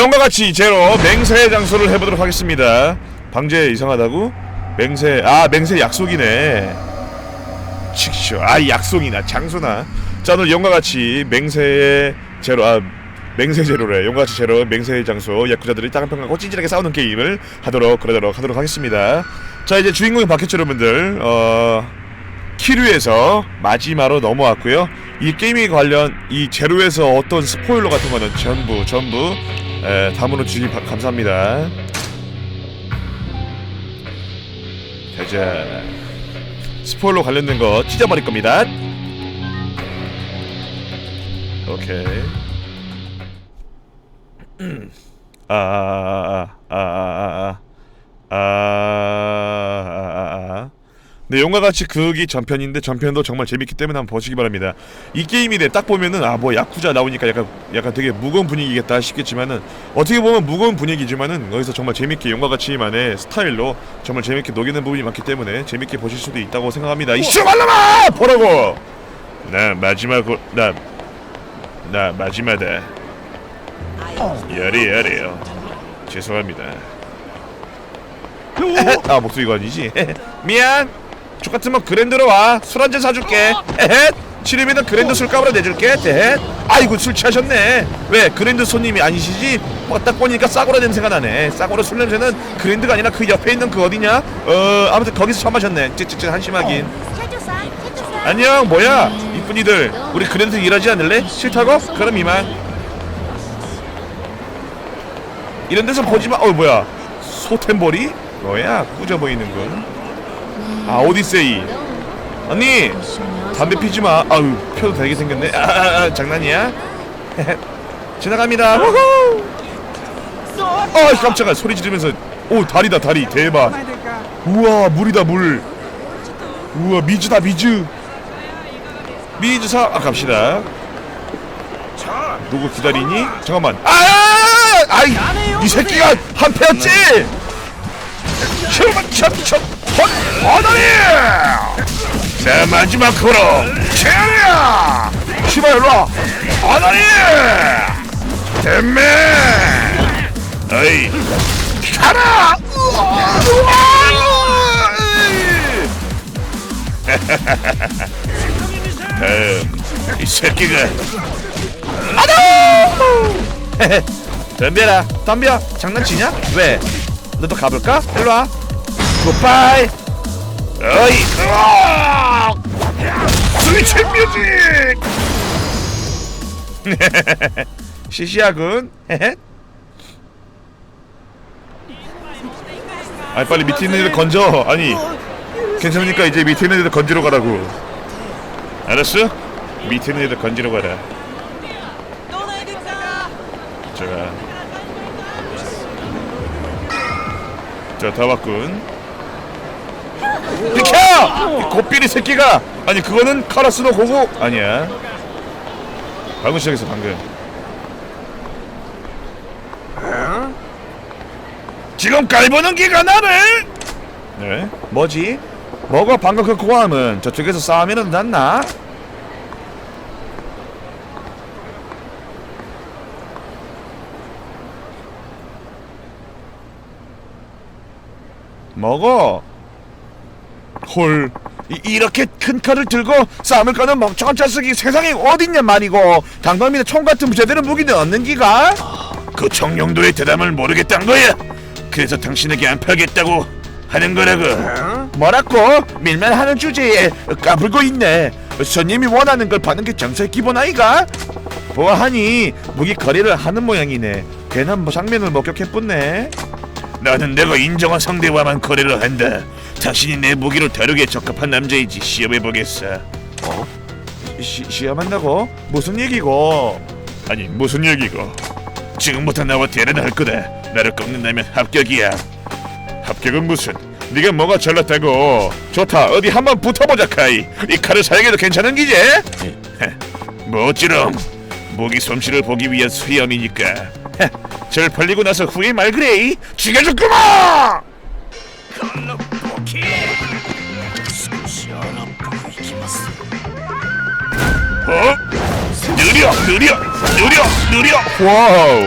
영과 같이 제로 맹세의 장소를 해보도록 하겠습니다. 방제 이상하다고? 맹세.. 아 맹세 약속이네. 칙쇼 아 약속이나 장소나. 자 오늘 영과 같이 맹세의 제로 아 맹세 제로래. 영과 같이 제로 맹세의 장소 약구자들이 땅한평하고 찐질하게 싸우는 게임을 하도록 그러도록 하도록 하겠습니다. 자 이제 주인공이 바뀌었죠 여러분들 어... 키류에서 마지막으로 넘어왔고요. 이 게임에 관련 이 제로에서 어떤 스포일러 같은 거는 전부 전부 에, 다음으로 주님 감사합니다. 가자. 스포일러 관련된 거 찢어버릴 겁니다. 오케이. 아아아아아아 아, 아, 아, 아, 아, 아, 아, 아. 네, 용과 같이 극이 전편인데 전편도 정말 재밌기 때문에 한번 보시기 바랍니다. 이 게임이 네, 딱 보면은 아 뭐 야쿠자 나오니까 약간 약간 되게 무거운 분위기겠다 싶겠지만은 어떻게 보면 무거운 분위기지만은 여기서 정말 재밌게 용과 같이만의 스타일로 정말 재밌게 녹이는 부분이 많기 때문에 재밌게 보실 수도 있다고 생각합니다. 이씨 말라마 보라고. 나 마지막 나나 마지막에 열이 열이요. 죄송합니다. 아 목소리가 아니지 미안 똑같으면 그랜드로 와. 술 한 잔 사줄게. 에헷. 치료비는 그랜드 술값으로 내줄게. 대헷. 아이고 술 취하셨네. 왜 그랜드 손님이 아니시지? 뭐딱 보니까 싸구려 냄새가 나네. 싸구려 술 냄새는 그랜드가 아니라 그 옆에 있는 그 어디냐? 어 아무튼 거기서 처음 마셨네. 찌찌찌 한심하긴. 차조사. 안녕 뭐야 이쁜이들 우리 그랜드 일하지 않을래? 싫다고? 그럼 이만 이런 데서 보지마 어 뭐야 소템버리? 뭐야 꾸져 보이는군 아 오디세이. 언니 담배 피지 마. 아유 펴도 되게 생겼네. 아, 아, 아 장난이야? 지나갑니다. 우후 아 깜짝아. 소리 지르면서. 오 다리다 다리. 대박. 우와 물이다 물. 우와 미즈다 미즈. 미즈 사 아 갑시다. 누구 기다리니? 잠깐만. 아 아이 이 새끼가 한 패였지? 슈만 첩첩 헛 어다리 자 마지막으로 최영이야! 시발 일로와. 어다리 댐매! 어이. 가라! 우와, 다음 이. 새끼가. 아노 덤벼라. 덤벼. 장난치냐? 왜? 너도 가볼까? 일로와 굿바이 어이. 으악! 스위치 뮤직 시시하군. 아니 빨리 밑에 있는 애들 건져. 아니 괜찮으니까 이제 밑에 있는 애들 건지러 가라고. 알았어? 밑에 있는 애들 건지러 가라. 제가 자다 왔군 비켜! 이 고삐리 새끼가 아니 그거는 카라스노 고고 아니야 방금 시작했어 방금 지금 깔보는 기가 나네 네 뭐지? 뭐가 방금 그 고함은 저쪽에서 싸우면 났나? 먹어. 헐. 이, 렇게큰 칼을 들고 싸움을 거는 멍청한 자식이 세상에 어딨냐 말이고 당감이나 총 같은 제대로 무기는 없는 기가? 그 청룡도의 대담을 모르겠단 거야. 그래서 당신에게 안 팔겠다고 하는 거라고. 뭐라고? 밀면 하는 주제에 까불고 있네. 손님이 원하는 걸 받는 게 정서의 기본 아이가? 보아하니 무기 거래를 하는 모양이네. 괜한 뭐 장면을 목격했뿐네. 나는 내가 인정한 상대와만 거래를 한다. 당신이 내 무기를 다루기에 적합한 남자이지 시험해보겠어. 어? 시, 시험한다고? 무슨 얘기고? 아니 무슨 얘기고? 지금부터 나와 대련을 할 거다. 나를 꺾는다면 합격이야. 합격은 무슨? 네가 뭐가 잘났다고? 좋다. 어디 한번 붙어보자 카이. 이 칼을 사용해도 괜찮은 기제? 뭐 어찌럼 무기 솜씨를 보기 위한 수염이니까. 헤, 절 팔리고 나서 후회 말 그래. 죽여줄구마. 어? 느려 느려 느려 느려 와우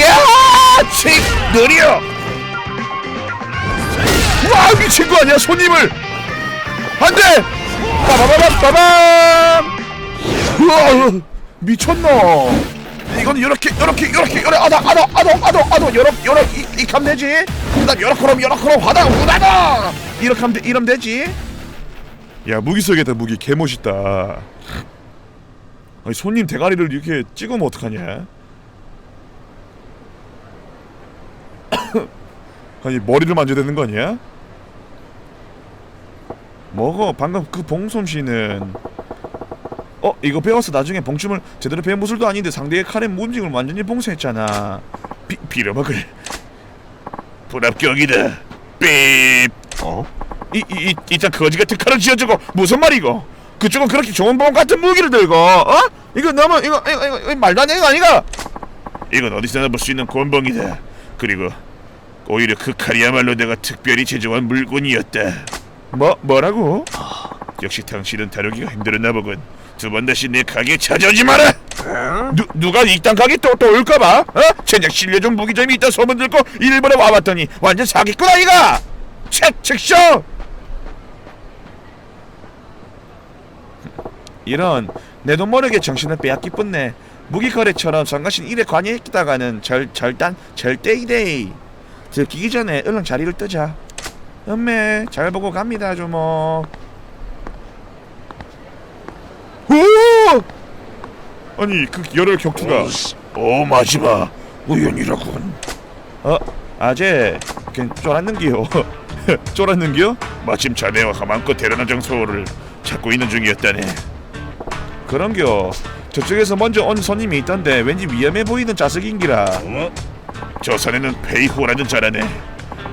야! 치 느려 와 미친 거 아니야 손님을 안돼 빠바바밤 빠밤 우와 미쳤나 이건 요렇게 요렇게 요렇게 요렇게 아다 아다 아다 아다 아다. 요렇게 요렇게 이- 이렇게 하면 되지? 그다음 요렇게 그럼 요렇게 그럼 하다 우다다! 이렇게 하면 돼 이러면 되지? 야 무기 속에다 무기. 개 멋있다. 아니 손님 대가리를 이렇게 찍으면 어떡하냐? 아니 머리를 만져야 되는 거 아니야? 먹어. 방금 그 봉솜씨는 어 이거 배워서 나중에 봉춤을 제대로 배운 모술도 아닌데 상대의 칼의 움직임을 완전히 봉쇄했잖아 비, 빌어먹을 불합격이다 삐 어? 이, 이, 이, 이자 거지 같은 칼을 쥐어주고 무슨 말이고 그쪽은 그렇게 좋은 봉 같은 무기를 들고 어? 이거 너무 이거 이거, 이거, 이거 말도 안 되는 거 아니가? 이건 어디서나 볼 수 있는 권봉이다 그리고 오히려 그 칼이야말로 내가 특별히 제조한 물건이었다 뭐, 뭐라고? 역시 당신은 다루기가 힘들었나 보군. 두 번 다시 내 가게 찾아오지 마라! 누, 누가 이딴 가게 또, 또 올까봐? 어? 젠장 실려준 무기점이 있다 소문 듣고 일본에 와봤더니 완전 사기꾼 아이가! 책, 책쇼! 이런 내돈 모르게 정신을 빼앗기 뿐네. 무기 거래처럼 성가신 일에 관여했다가는 절, 절단 절대 이데이. 들키기 전에 얼른 자리를 뜨자. 음메 잘 보고 갑니다 주모 오! 아니 그 열혈 격투가. 오 마지막. 우연이라군. 어? 아재. 걘 쫄았는기요. 쫄았는기요? 마침 자네와 마음껏 데려다 장소를 찾고 있는 중이었다네. 그런겨. 저쪽에서 먼저 온 손님이 있던데 왠지 위험해 보이는 자석인기라. 저 사내는 페이호라는 자라네.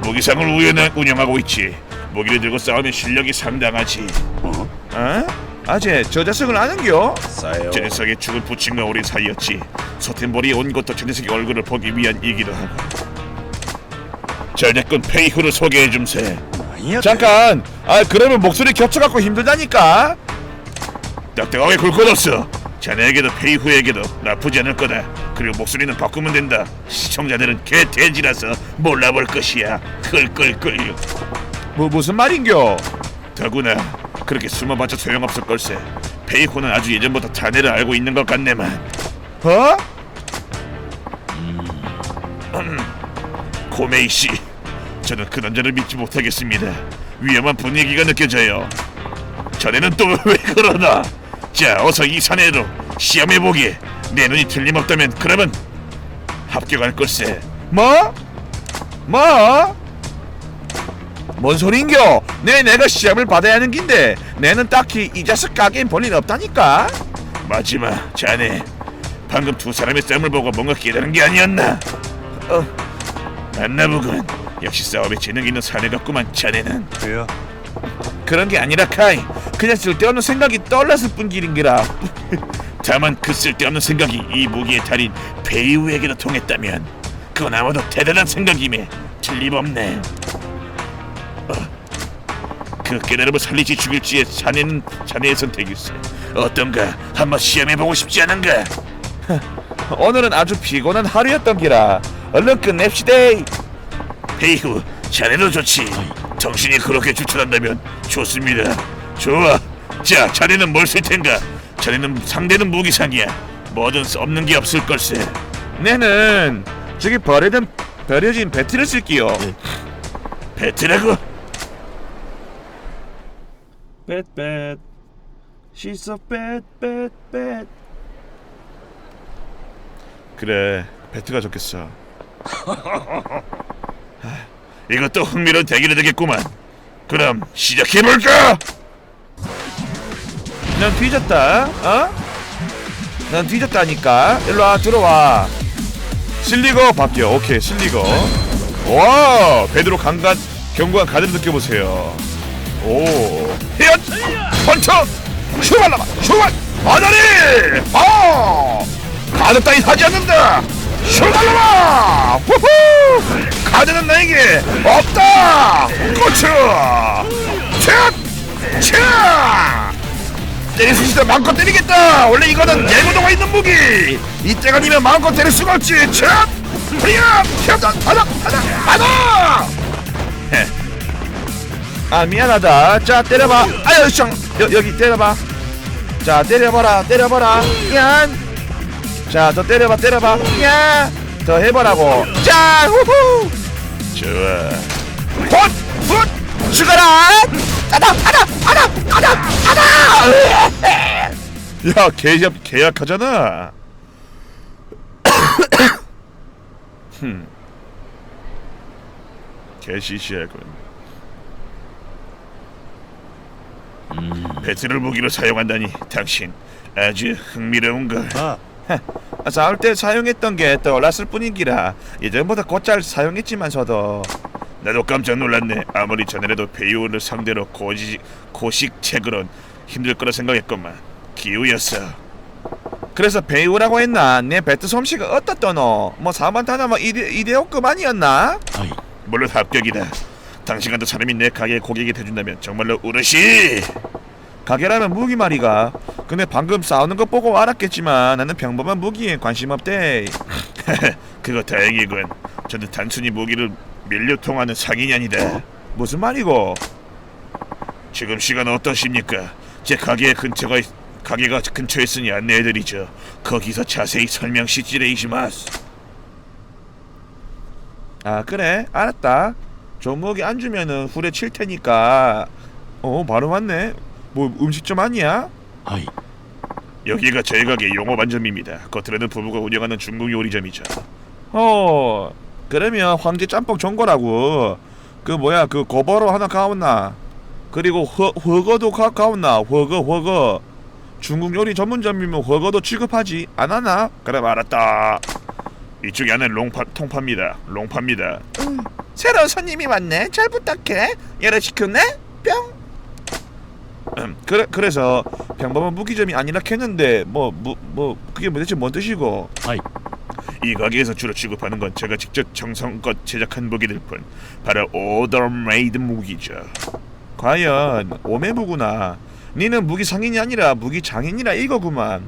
무기상을 우연히 운영하고 있지. 무기를 들고 싸우면 실력이 상당하지. 어? 어? 아재 저 자석을 아는겨? 싸요. 저 녀석의 죽은 부친과 우리 사이였지. 서템벌이 온 것도 저 녀석의 얼굴을 보기 위한이기도 하고. 잘 됐군 페이후를 소개해 줌세. 아니야. 잠깐! 아 그러면 목소리 겹쳐갖고 힘들다니까? 딱딱하게 굴것 없어. 자네에게도 페이후에게도 나쁘지 않을 거다. 그리고 목소리는 바꾸면 된다. 시청자들은 개 돼지라서 몰라볼 것이야. 끌끌끌. 뭐 무슨 말인겨? 더구나 그렇게 숨어봤자 소용없을 걸세 페이후는 아주 예전부터 자네를 알고 있는 것 같네만 어? 음, 고메이 씨 저는 그 남자를 믿지 못하겠습니다. 위험한 분위기가 느껴져요. 자네는 또 왜 그러나? 자, 어서 이 사내로 시험해 보게. 내 눈이 틀림없다면 그러면 합격할 걸세. 뭐? 뭐? 뭔 소린겨? 내 내가 시험을 받아야 하는 긴데 내는 딱히 이 자식 가게엔 볼일 없다니까. 마지막 자네 방금 두 사람의 싸움을 보고 뭔가 깨달은 게 아니었나? 어, 만나보군. 역시 싸움에 재능 있는 사내 같구만 자네는. 왜요? 그런 게 아니라 카이 그냥 쓸데없는 생각이 떠올랐을 뿐 길인기라 다만 그 쓸데없는 생각이 이 무기의 달인 베이우에게도 통했다면 그건 아마도 대단한 생각임에 틀림없네 어, 그 깨달음을 살리지 죽일지의 자네는 자네의 선택일세 어떤가? 한번 시험해보고 싶지 않은가? 오늘은 아주 피곤한 하루였던 기라 얼른 끝냅시다 베이후 자네도 좋지. 정신이 그렇게 추천한다면 좋습니다. 좋아. 자 자네는 뭘 쓸 텐가? 자네는 상대는 무기상이야. 뭐든 수 없는 게 없을 걸세. 내는 저기 버려진 버려진 배트를 쓸게요. 배트라고? Bad bad. She's so bad bad bad. 그래 배트가 좋겠어 하, 이것도 흥미로운 대결이 되겠구만 그럼 시작해볼까? 난 뒤졌다 어? 난 뒤졌다니까 일로와 들어와 실리거 바뀌어 오케이 실리거 와 베드로 강간 견고한 가드를 느껴보세요 오. 헤어 펀쳐 슈발라마 슈발! 아다리! 아! 가드 따위 하지 않는다! 슈발라마 후후! 가드는 나에게 없다! 고추! 쳇! 쳇! 때릴 수 있으면 마음껏 때리겠다! 원래 이거는 예고도가 있는 무기! 이때가 아니면 마음껏 때릴 수가 없지! 참 프리야 튀어다 하나 하나 하나 헤. 아 미안하다. 자 때려봐. 아유 쌍. 여, 여기 때려봐. 자 때려봐라 때려봐라. 미안. 자더 때려봐 때려봐. 미안. 더 해보라고. 자 후후. 좋아. 헛헛. 죽어라. 하나 하나 하나 하나 하나 야 계약 계약하잖아. 흠. 개시시하군 배틀을 무기로 사용한다니 당신 아주 흥미로운걸 아, 아, 싸울 때 사용했던 게 떠올랐을 뿐이기라 예전보다 곧잘 사용했지만서도 나도 깜짝 놀랐네 아무리 전에라도 배우를 상대로 고지, 고식책으론 힘들 거라 생각했건만 기우였어 그래서 배우라고 했나? 내 배트 솜씨가 어떻더노? 뭐 사만타나 뭐 이대, 이대호급 아니었나? 아이, 물론 합격이다. 당신 같은 사람이 내 가게에 고객이 돼준다면 정말로 우르시. 가게라면 무기 말이가. 근데 방금 싸우는 거 보고 알았겠지만 나는 평범한 무기에 관심 없대. 그거 다행이군. 저는 단순히 무기를 밀려 통하는 상인이 아니다. 무슨 말이고? 지금 시간 어떠십니까? 제 가게 근처가 있- 가게가 근처에 있으니 안내해드리죠. 거기서 자세히 설명 시지레이시마스. 아 그래 알았다 조목이 안 주면은 후레 칠 테니까. 어 바로 왔네. 뭐 음식점 아니야? 아이, 여기가 저희 가게 용어 반점입니다. 겉으로는 부부가 운영하는 중국 요리점이죠. 어 그러면 황제 짬뽕 전거라고. 그 뭐야 그 고버로 하나 가온나? 그리고 허, 허거도 가, 가온나? 허거 허거. 중국 요리 전문점이면 허거도 취급하지. 안 하나? 그럼 알았다 이쪽에 안에 롱파 통파입니다. 롱파입니다. 새로운 손님이 왔네. 잘 부탁해. 열어시켰네? 뿅 음, 그래, 그래서 평범한 무기점이 아니라 했는데 뭐 뭐 뭐 그게 뭐 대체 뭔 뜻이고? 아이, 이 가게에서 주로 취급하는 건 제가 직접 정성껏 제작한 무기들 뿐 바로 오더 메이드 무기죠. 과연 오메무구나. 니는 무기 상인이 아니라 무기 장인이라 이거구만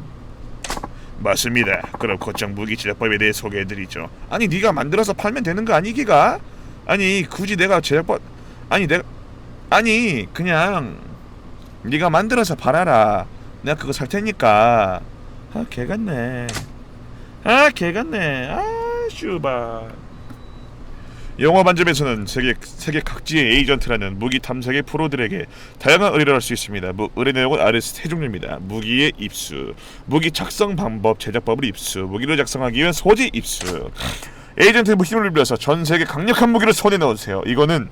맞습니다. 그럼 곧장 무기 제작법에 대해 소개해드리죠. 아니 네가 만들어서 팔면 되는 거 아니기가? 아니 굳이 내가 제작법 아니 내가 아니 그냥 네가 만들어서 팔아라. 내가 그거 살 테니까. 아 개같네. 아 개같네. 아 슈바 영화 반점에서는 세계 세계 각지의 에이전트라는 무기 탐색의 프로들에게 다양한 의뢰를 할 수 있습니다. 무, 의뢰 내용은 아래 세 종류입니다. 무기의 입수, 무기 작성 방법, 제작법을 입수, 무기를 작성하기 위한 소지 입수. 에이전트의 힘을 빌려서 전 세계 강력한 무기를 손에 넣으세요. 이거는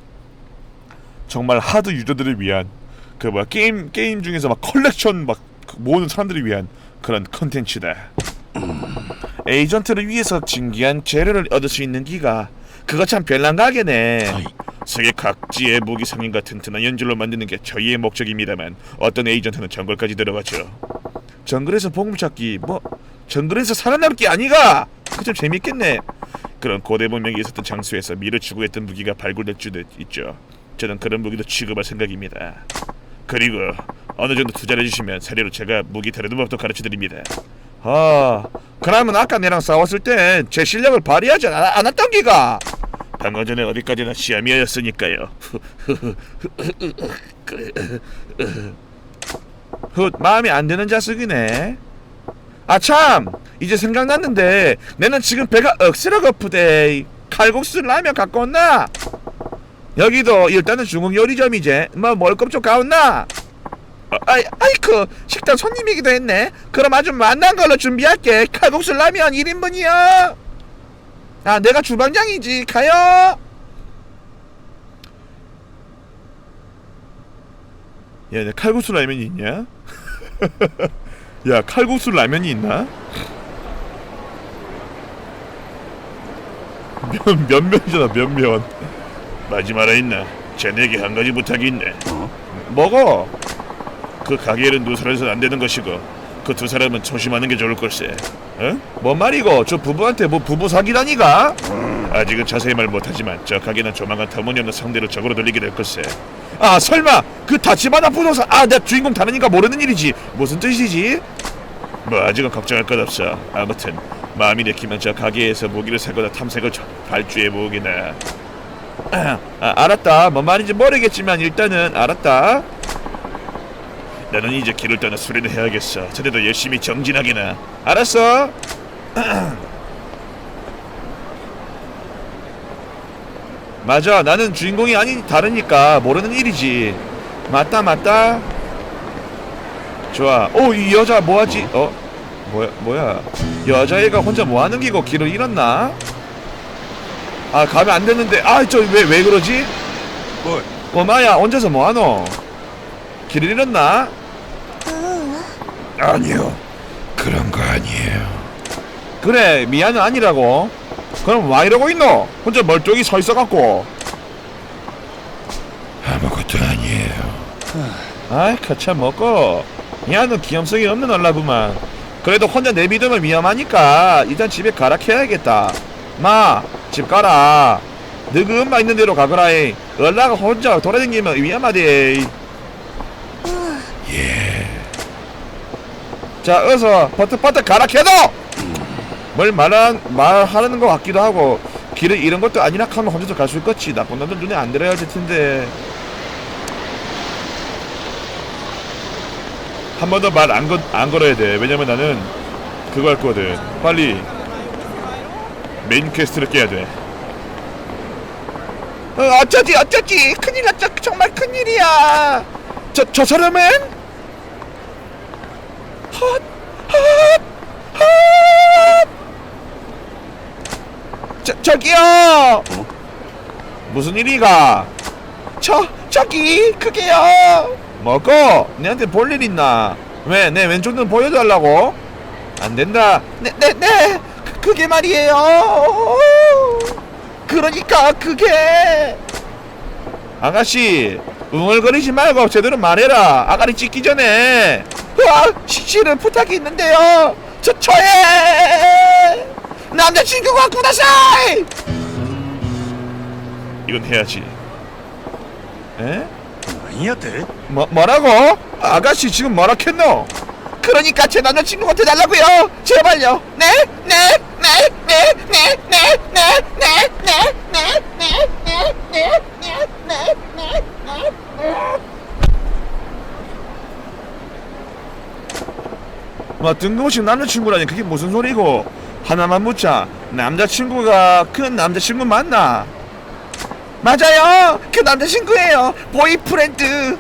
정말 하드 유저들을 위한 그 뭐야 게임 게임 중에서 막 컬렉션 막그 모으는 사람들을 위한 그런 컨텐츠다. 에이전트를 위해서 진귀한 재료를 얻을 수 있는 기가 그거 참 별난 가게네. 세계 각지의 무기 상인과 튼튼한 연줄로 만드는 게 저희의 목적입니다만 어떤 에이전트는 정글까지 들어가죠. 정글에서 보물 찾기 뭐 정글에서 살아남기 아니가? 그좀 재밌겠네. 그런 고대 문명이 있었던 장소에서 미를 추구했던 무기가 발굴될 수도 있죠. 저는 그런 무기도 취급할 생각입니다. 그리고 어느 정도 투자를 해주시면 사료로 제가 무기 다루는 법도 가르쳐드립니다. 아, 그러면 아까 내랑 싸웠을 때제 실력을 발휘하지 않, 않았던 기가? 방금 전에 어디까지나 시아미아였으니까요. 훗 마음에 안 드는 자식이네. 아 참 이제 생각났는데 내는 지금 배가 억세로 고프대. 칼국수 라면 갖고 온나? 여기도 일단은 중국 요리점이제. 뭐 월급 좀 가온나? 아, 아이, 아이쿠 식당 손님이기도 했네. 그럼 아주 맛난 걸로 준비할게. 칼국수 라면 1인분이요. 아 내가 주방장이지. 가요. 야, 내 칼국수 라면이 있냐? 야, 칼국수 라면이 있나? 면, 면면이잖아, 면면. 마지막에 있나? 쟤네게 한 가지 부탁이 있네. 먹어. 그 가게에는 누설해서는 안 되는 것이고 그 두 사람은 조심하는 게 좋을 걸세. 어? 뭔 말이고? 저 부부한테 뭐 부부 사기다니가? 아직은 자세히 말 못하지만 저 가게는 조만간 터무니없는 상대로 적으로 돌리게 될 걸세 아 설마 그 다치바나 부동산 아내 주인공 다르니까 모르는 일이지 무슨 뜻이지? 뭐 아직은 걱정할 것 없어 아무튼 마음이 내키면 저 가게에서 무기를 사거나 탐색을 저- 발주해 보기나 아, 알았다 뭔 말인지 모르겠지만 일단은 알았다 나는 이제 길을 떠나 수련을 해야겠어. 저대도 열심히 정진하기나. 알았어? 맞아. 나는 주인공이 아니 다르니까 모르는 일이지. 맞다 맞다. 좋아. 오 이 여자 뭐하지? 어? 뭐야 뭐야? 여자애가 혼자 뭐하는 기고 길을 잃었나? 아 가면 안 되는데. 아 저 왜 왜 그러지? 뭘? 꼬마야 혼자서 뭐하노? 길을 잃었나 아니요. 그런 거 아니에요. 그래 미안은 아니라고. 그럼 와 이러고 있노? 혼자 멀쩡히 서 있어갖고. 아무것도 아니에요. 아이 거참 먹고 야너 귀염성이 없는 얼라구만. 그래도 혼자 내비두면 위험하니까 일단 집에 가라 캐야겠다. 마 집 가라. 너그 엄마 있는 대로 가거라이 얼라가 혼자 돌아다니면 위험하대 자 어서 버뜩버뜩 가라 캐도! 뭘 말한 말하는 것 같기도 하고 길을 잃은 것도 아니라 하면 혼자서 갈 수 있겠지. 나쁜 놈들 눈에 안 들어야 될 텐데. 한 번 더 말 안 안 걸어야 돼. 왜냐면 나는 그거 할 거거든. 빨리 메인 퀘스트를 깨야 돼. 어, 어쩌지 어쩌지? 큰일 났죠 정말 큰일이야. 저, 저 사람은 헛, 헛, 헛. 저, 저기요! 무슨 일이가? 저, 저기 그게요! 뭐고? 내한테 볼 일 있나? 왜 내 왼쪽 눈 보여달라고? 안 된다. 네 네 네! 그, 그게 말이에요! 그러니까 그게! 아가씨 웅얼거리지 말고 제대로 말해라. 아가리 찍기 전에 와 실은 부탁이 있는데요 저 저의 남자친구가 구다사이 이건 해야지 에? 아니야대. 뭐, 뭐라고? 아가씨 지금 뭐라 했노? 그러니까 제 남자친구가 돼달라고요 제발요 네? 네? 네? 네? 네? 네? 네? 네? 네? 네? 네? 네? 네? 네? 네? 네? 네? 뭐 뜬금없이 남자친구라니 그게 무슨 소리고 하나만 묻자 남자친구가 그 남자친구 맞나? 맞아요 그 남자친구예요 보이프렌드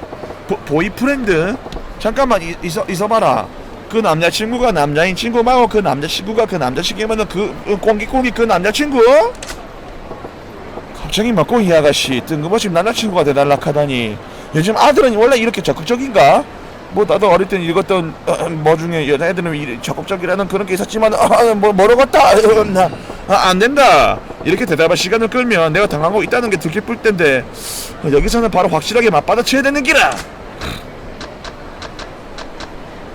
보, 보이프렌드? 잠깐만 이, 있어, 있어봐라 그 남자친구가 남자인 친구 말고 그 남자친구가 그 남자친구면은 그 어, 꽁기꽁기 그 남자친구? 갑자기 막고 이 아가씨 뜬금없이 남자친구가 돼달라 하다니 요즘 아들은 원래 이렇게 적극적인가? 뭐 나도 어릴 땐 읽었던 어, 뭐 중에 여자애들은 이- 적극적이라는 그런 게 있었지만 아, 뭐 모르겠다. 어, 나, 아, 안 된다. 이렇게 대답할 시간을 끌면 내가 당하고 있다는 게 들킬 텐데 어, 여기서는 바로 확실하게 맞받아쳐야 되는 기라.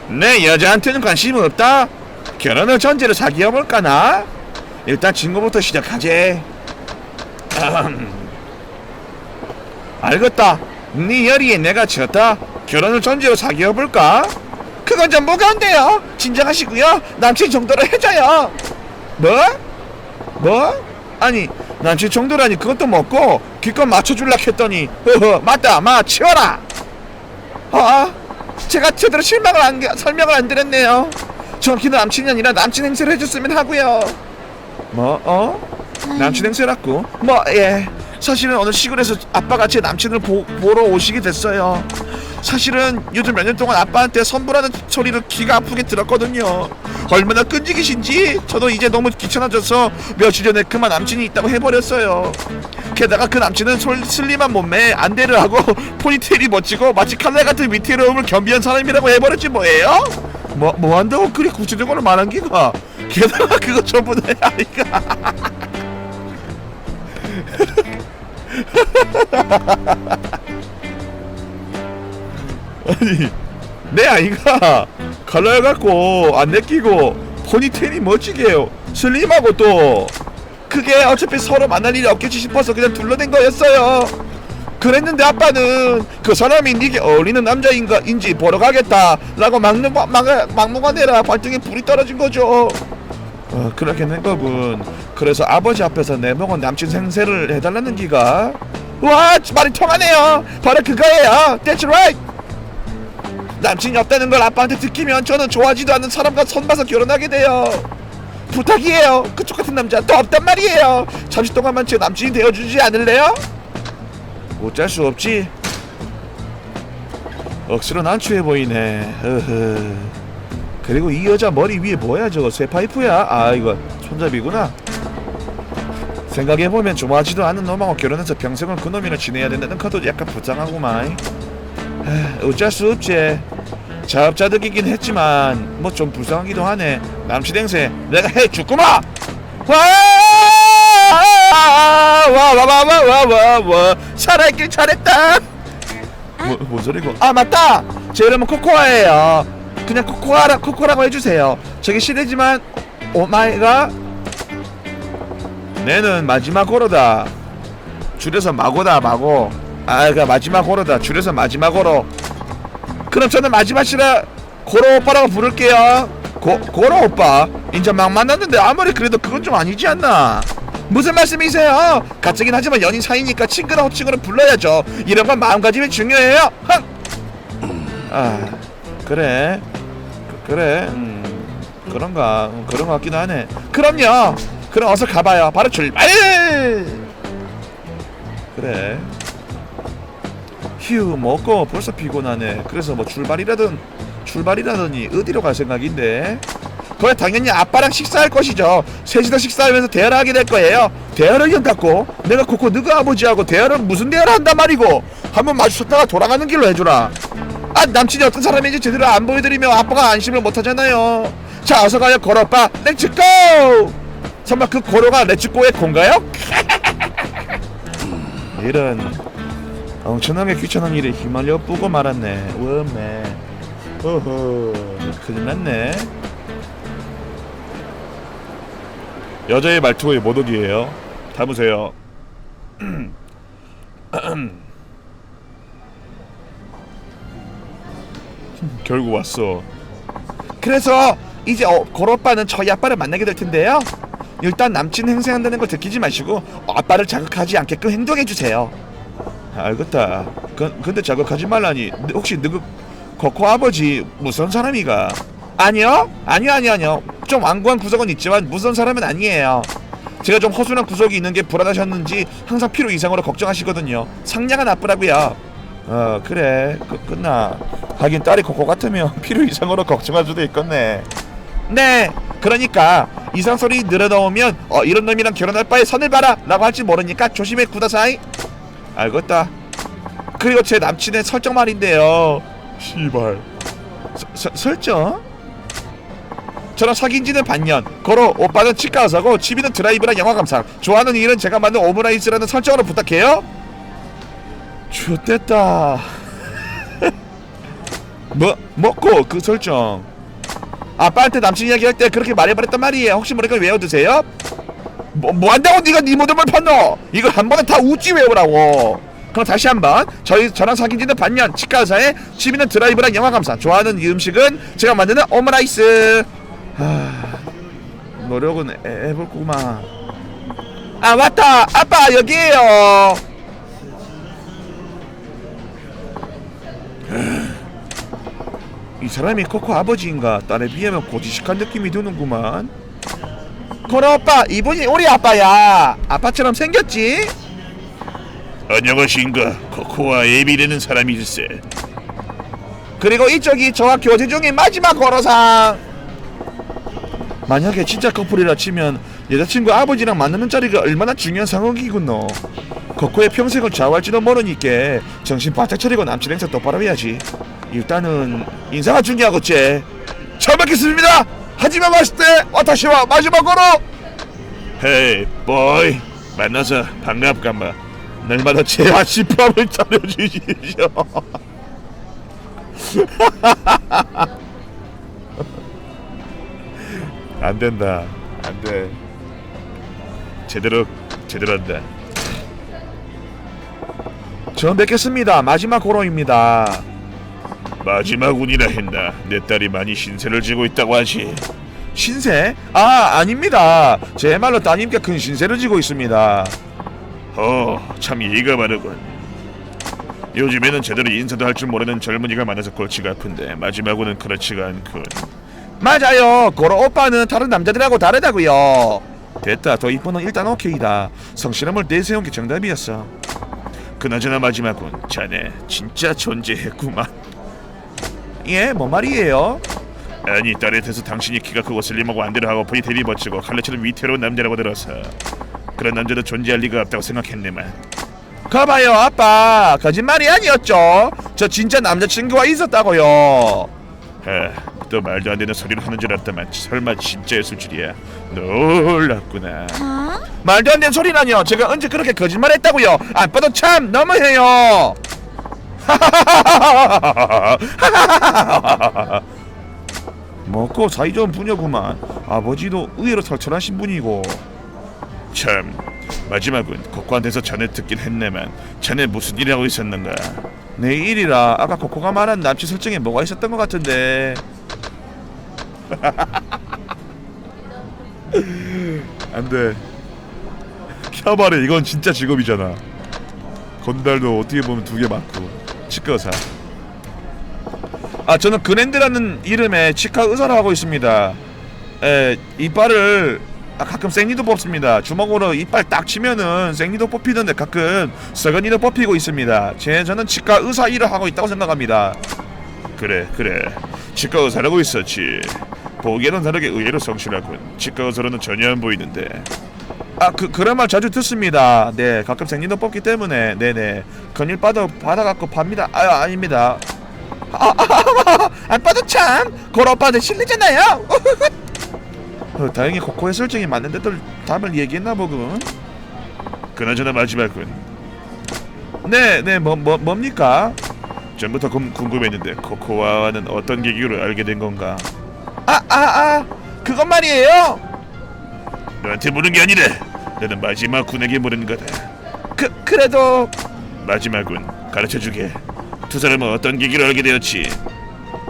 내 여자한테는 관심은 없다. 결혼을 전제로 사귀어 볼까나? 일단 친구부터 시작하지. 알겠다 네 열이에 내가 졌다 결혼을 전제로 사귀어볼까? 그건 좀 무거운데요 진정하시고요 남친 정도로 해줘요 뭐? 뭐? 아니 남친 정도라니 그것도 먹고 기껏 맞춰줄라 했더니 허허 맞다 마 치워라 아 제가 제대로 실망을 안 게- 설명을 안 드렸네요 정확히 남친이 아니라 남친 행세를 해줬으면 하고요 뭐 어? 남친 행세라고? 뭐 예. 사실은 오늘 시골에서 아빠가 제 남친을 보, 보러 오시게 됐어요. 사실은 요즘 몇 년 동안 아빠한테 선불하는 소리를 귀가 아프게 들었거든요. 얼마나 끈질기신지 저도 이제 너무 귀찮아져서 며칠 전에 그만 남친이 있다고 해버렸어요. 게다가 그 남친은 솔, 슬림한 몸매에 안대를 하고 포니테일이 멋지고 마치 칼날 같은 위태로움을 겸비한 사람이라고 해버렸지 뭐예요? 뭐, 뭐 한다고 그리 구체적으로 말한 기가 게다가 그거 전부 내 아이가 아니 내 아이가 칼날 갖고 안 내끼고 포니테일이 멋지게 해요. 슬림하고 또 그게 어차피 서로 만날 일이 없겠지 싶어서 그냥 둘러댄 거였어요. 그랬는데 아빠는 그 사람이 네게 어울리는 남자인가 인지 보러 가겠다라고 막무가내라 발등에 불이 떨어진 거죠. 어, 그렇게 된 거군 그래서 아버지 앞에서 내 먹은 남친 생세를 해달라는 기가. 와 말이 통하네요. 바로 그거예요. That's right. 남친이 없다는 걸 아빠한테 듣기면 저는 좋아하지도 않는 사람과 손봐서 결혼하게 돼요. 부탁이에요. 그쪽 같은 남자 또 없단 말이에요. 잠시 동안만 제 남친이 되어주지 않을래요? 어쩔 수 없지. 억수로 난처해 보이네. 흐흐. 그리고 이 여자 머리 위에 뭐야 저거? 쇠 파이프야? 아 이거 손잡이구나 생각해보면 좋아하지도 않는 놈하고 결혼해서 평생을 그 놈이랑 지내야 된다는 카도 약간 에휴, 어쩔 수 없지. 자업자득이긴 했지만 뭐 좀 불쌍하기도 하네. 행세 내가 해줄구마! 와와와와와와와 살아있길 잘했다. 뭐, 뭔 소리고? 아 맞다! 제 이름은 코코아예요. 그냥 코코아라 코코라고 해주세요. 저기 실례지만 오마이가 내는 마지막 호로다. 줄여서 마고다 마고. 아 그니까 마지막 호로다. 줄여서 마지막으로 그럼 저는 마지막이라 고로 오빠라고 부를게요. 고, 고로 오빠. 인제 막 만났는데 아무리 그래도 그건 좀 아니지 않나? 무슨 말씀이세요? 같이긴 하지만 연인 사이니까 친구나 호칭으로 불러야죠. 이런 건 마음가짐이 중요해요. 흥! 아 그래. 그, 그래. 음, 그런가. 음, 그런 것 같기도 하네. 그럼요 그럼 어서 가봐요. 바로 출발! 그래. 휴 먹고 벌써 피곤하네. 그래서 뭐 출발이라든 출발이라더니 어디로 갈 생각인데? 그래 당연히 아빠랑 식사할 것이죠. 셋이서 식사하면서 대화를 하게 될 거예요. 대화를 연 갖고 내가 코코 너가 아버지하고 대화를 무슨 대화를 한단 말이고? 한번 마주쳤다가 돌아가는 길로 해주라. 아 남친이 어떤 사람인지 제대로 안 보여드리면 아빠가 안심을 못하잖아요. 자 어서 가요 고로빠. 렛츠고 설마 그 고로가 렛츠고의 공가요? 이런 엄청나게 귀찮은 일에 휘말려 뿌고 말았네. 워메 어허 큰일 났네. 여자의 말투의 모독이에요. 담으세요. 결국 왔어. 그래서 이제 어, 고로빠는 저희 아빠를 만나게 될 텐데요 일단 남친 행세한다는 걸 듣기지 마시고 아빠를 자극하지 않게끔 행동해 주세요 알겠다. 그, 근데 자극하지 말라니. 너- 혹시 너그 코코 아버지 무서운 사람이가? 아니요, 아니요, 아니요, 아니요. 좀 완고한 구석은 있지만 무서운 사람은 아니에요. 제가 좀 허술한 구석이 있는 게 불안하셨는지 항상 필요 이상으로 걱정하시거든요. 상냥한 나쁘라고요. 어 그래 그, 끝나. 하긴 딸이 코코 같으면 필요 이상으로 걱정할 수도 있겠네. 네, 그러니까 이상 소리 늘어놓으면 어 이런 놈이랑 결혼할 바에 선을 봐라 라고 할지 모르니까 조심해 구다사이. 알겠다. 그리고 제 남친의 설정 말인데요. 시발. 서, 서, 설정? 저랑 사귄 지는 반년. 거로 오빠는 치과 의사고 취미는 드라이브랑 영화 감상. 좋아하는 일은 제가 만든 오므라이스라는 설정으로 부탁해요. 좋됐다. 뭐 먹고 그 설정. 아빠한테 남친 이야기할 때 그렇게 말해버렸단 말이에요. 혹시 모르니까 외워두세요. 뭐, 뭐 한다고 네가 네 모델을 판노? 이걸 한 번에 다 웃지 외우라고. 그럼 다시 한번 저희 저랑 사귄 지는 반년 치과 의사에 취미는 드라이브랑 영화 감상 좋아하는 이 음식은 제가 만드는 오므라이스 하... 노력은 해- 해볼 거구만 아 맞다 아빠 여기에요 이 사람이 코코 아버지인가? 딸에 비하면 고지식한 느낌이 드는구만. 코라 오빠 이분이 우리 아빠야. 아빠처럼 생겼지? 안녕하신가? 코코와 예비되는 사람일세. 그리고 이쪽이 저와 교제 중인 마지막 거로상. 만약에 진짜 커플이라 치면 여자친구 아버지랑 만나는 자리가 얼마나 중요한 상황이군요. 코코의 평생을 좌우할지도 모르니까 정신 바짝 차리고 남친 행사 똑바로 해야지 일단은 인사가 중요하겠지 잘 먹겠습니다. 하지만 맛있대. 와타시와 마지막으로 헤이 보이. 만나서 반갑간마 날마다 제 아침밥을 차려주시오 안된다. 안돼. 제대로 제대로 한다. 처음 뵙겠습니다. 마지막 고로입니다. 마지막 운이라 했나? 내 딸이 많이 신세를 지고 있다고 하지. 신세? 아 아닙니다. 제 말로 따님께 큰 신세를 지고 있습니다. 어, 참 예의가 바르군. 요즘에는 제대로 인사도 할 줄 모르는 젊은이가 많아서 골치가 아픈데 마지막으로는 그렇지가 않군. 맞아요. 고로 오빠는 다른 남자들하고 다르다고요. 됐다. 더 이뻐는 일단 오케이다. 성실함을 내세운 게 정답이었어. 그나저나 마지막은 자네 진짜 존재했구만. 예, 뭔 말이에요? 아니 딸에 대해서 당신이 키가 크고 슬림하고 안대를 하고 보니 대비 멋지고 칼레처럼 위태로운 남자라고 들어서 그런 남자도 존재할 리가 없다고 생각했네만 거봐요, 아빠. 거짓말이 아니었죠. 저 진짜 남자친구가 있었다고요. 아, 또 말도 안 되는 소리를 하는 줄 알았다만 설마 진짜였을 줄이야 놀랍구나 말도 안 되는 소리라뇨. 제가 언제 그렇게 거짓말했다고요? 아빠도 참 너무해요. 먹고 사이 좋은 분이구만. 아버지도 의외로 털털하신 분이고. 참 마지막은 코코한테서 자네 듣긴 했네만 자네 무슨 일 하고 있었는가 내 일이라 아까 코코가 말한 남친 설정에 뭐가 있었던 것 같은데. 안돼 캬바레 이건 진짜 직업이잖아 건달도 어떻게 보면 두 개 맞고 치과사 아 저는 그랜드라는 이름의 치과 의사를 하고 있습니다. 에 이빨을 아, 가끔 생리도 뽑습니다. 주먹으로 이빨 딱 치면은 생리도 뽑히던데 가끔 썩은이도 뽑히고 있습니다. 제 저는 치과 의사 일을 하고 있다고 생각합니다. 그래 그래 치과 의사라고 있었지 보기에는 다르게 의외로 성실하군 치과 의사로는 전혀 안 보이는데 아 그 그런 말 자주 듣습니다. 네 가끔 생리도 뽑기 때문에 네네 건일 받아 받아갖고 팝니다. 아 아닙니다. 아, 아, 아, 아빠도 참 고로 오빠들 실례잖아요. 어, 다행히 코코의 설정이 맞는데도 답을 얘기했나 보군. 그나저나 마지막은 네, 네, 뭐, 뭐, 뭡니까? 전부터 궁, 궁금했는데 코코와는 어떤 계기로 알게 된 건가 아, 아, 아, 그것 말이에요. 너한테 물은 게 아니라 너는 마지막 군에게 물은 거다 그, 그래도 마지막은 가르쳐주게 두 사람은 어떤 계기로 알게 되었지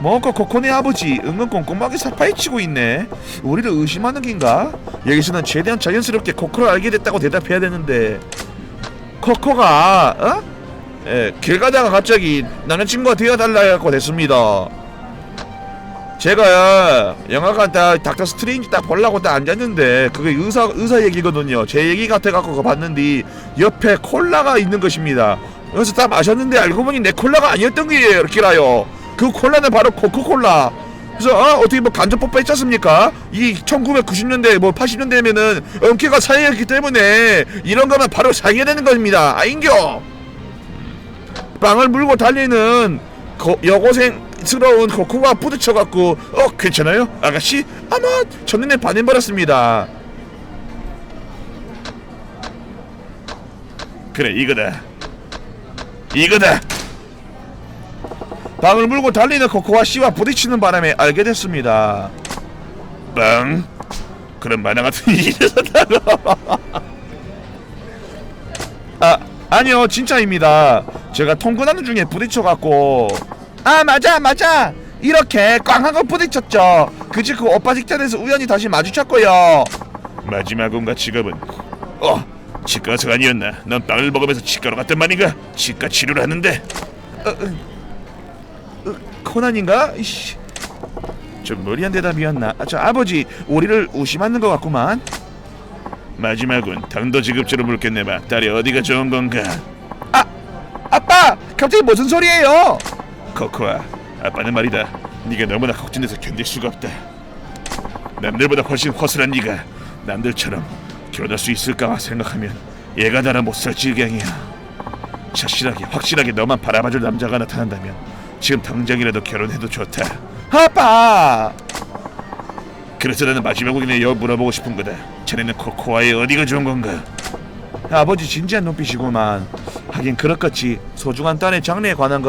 뭐그 코코네 아버지 은근 꼼꼼하게 사파헤치고 있네. 우리를 의심하는 긴가? 여기서는 최대한 자연스럽게 코코를 알게 됐다고 대답해야 되는데 코코가 어? 예, 길 가다가 갑자기 남자친구가 되어달라 해갖고 됐습니다. 제가 영화관 딱 닥터 스트레인지 딱 보려고 딱 앉았는데 그게 의사 의사 얘기거든요. 제 얘기 같아 갖고 그거 봤는데 옆에 콜라가 있는 것입니다. 그래서 딱 마셨는데 알고 보니 내 콜라가 아니었던 거예요. 이렇게라요. 그 콜라는 바로 코코콜라. 그래서 어, 어떻게 뭐 간접 뽀뽀 했잖습니까? 이 1990년대 뭐 80년대면은 엄폐가 사회였기 때문에 이런 거면 바로 사기가 되는 겁니다. 아인겨. 빵을 물고 달리는 거, 여고생 스러운 코코가 부딪혀갖고 어 괜찮아요? 아가씨? 아마 첫눈에 반해버렸습니다. 그래 이거다. 이거다. 빵을 물고 달리는 코코와 씨와 부딪히는 바람에 알게 됐습니다. 빵 그런 만화 같은 일이 있었다고. 아 아니요 진짜입니다. 제가 통근하는 중에 부딪혀갖고 아 맞아 맞아. 이렇게 꽝 하고 부딪혔죠. 그지 그 오빠 직전에서 우연히 다시 마주쳤고요. 마지막은가 직업은? 어 치과 의사가 아니었나? 넌 빵을 먹으면서 치과로 갔단 말인가? 치과 치료를 하는데. 어, 어, 어, 코난인가? 이씨. 좀 무리한 대답이었나? 아, 저 아버지 우리를 의심하는 것 같구만. 마지막은 당도 지급제로 물겠네봐 딸이 어디가 좋은 건가? 아 아빠 갑자기 무슨 소리예요 코코아 아빠는 말이다. 네가 너무나 걱정돼서 견딜 수가 없다. 남들보다 훨씬 허술한 네가 남들처럼 결혼할 수 있을까 생각하면 얘가 나라 못살 지경이야. 착실하게 확실하게 너만 바라봐줄 남자가 나타난다면 지금 당장이라도 결혼해도 좋다. 아빠! 그래서 나는 마지막으로 그냥 여 물어보고 싶은 거다. 자네는 코코아의 어디가 좋은 건가? 아버지 진지한 눈빛이구만. 하긴 그렇겠지 소중한 딸의 장래에 관한 건